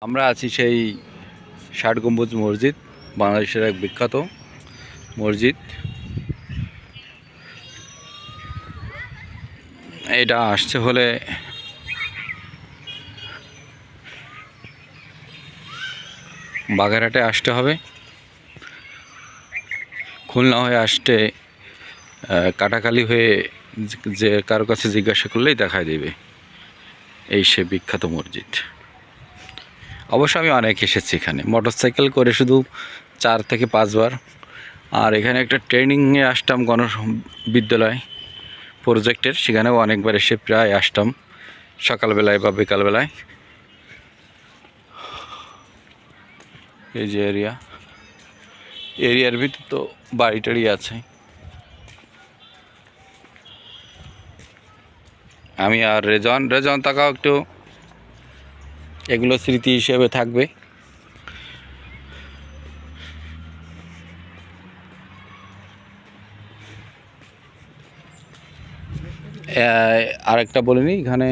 আমরা আছি সেই ষাট গম্বুজ মসজিদ, বাংলাদেশের এক বিখ্যাত মসজিদ। এটা আসছে হলে বাগেরহাটে আসতে হবে। খুলনা হয়ে আসতে কাটাকালি হয়ে যে- কারও কাছে জিজ্ঞাসা করলেই দেখায় দেবে। এই সে বিখ্যাত মসজিদ। অবশ্য আমি অনেক এসেছি এখানে। মোটরসাইকেল করে শুধু চার থেকে পাঁচবার। আর এখানে একটা ট্রেনিংয়ে আসতাম গণ বিদ্যালয় প্রজেক্টের, সেখানেও অনেকবার এসে প্রায় আসতাম সকালবেলায় বা বিকালবেলায়। এই যে এরিয়া এরিয়ার ভিতর তো বাড়ি টাড়ি আছে। আমি আর রেজন রেজন তাকাও একটু। এগুলো স্মৃতি হিসেবে থাকবে। আরেকটা বলিনি এখানে।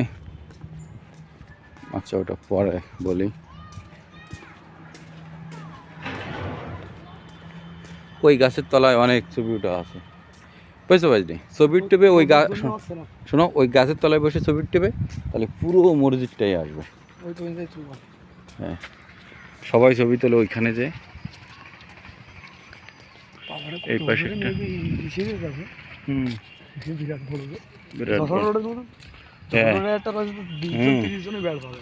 আচ্ছা ওটা পরে বলি। ওই গাছের তলায় অনেক ছবি ওটা আছে। বুঝতে পারছি ছবির টেপে ওই গা শোনো, ওই গাছের তলায় বসে ছবির টেপে তাহলে পুরো মসজিদটাই আসবে। হ্যাঁ। সবাই ছবি তোলে ওইখানে যে। এই পাশে হুম। বিরাট বড় বিরাট বড়। হ্যাঁ। একটা রয়েছে তো বিশ জন হুম। তিরিশ জনই বেড় পাবে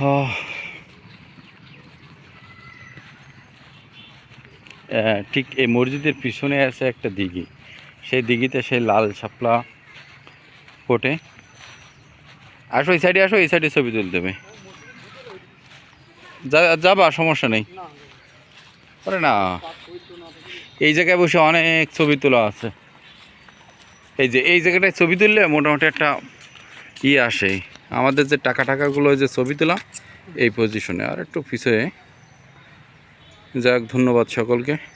আহ। আহ, ঠিক এই মসজিদের পিছনে আছে একটা দিঘি। সেই দিঘিতে সেই লাল শাপলা ফোটে আসো, এই সাইডে আসো, এই সাইডে ছবি তুলতে হবে। যা- যাবা, সমস্যা নেই। আরে না। এই জায়গায় বসে অনেক ছবি তোলা আছে। এই যে, এই জায়গাটায় ছবি তুললে মোটামুটি একটা ই আসে। আমাদের যে টাকা টাকাগুলো যে ছবি তোলা এই পজিশনে আর একটু পিছিয়ে যাক, ধন্যবাদ সকলকে।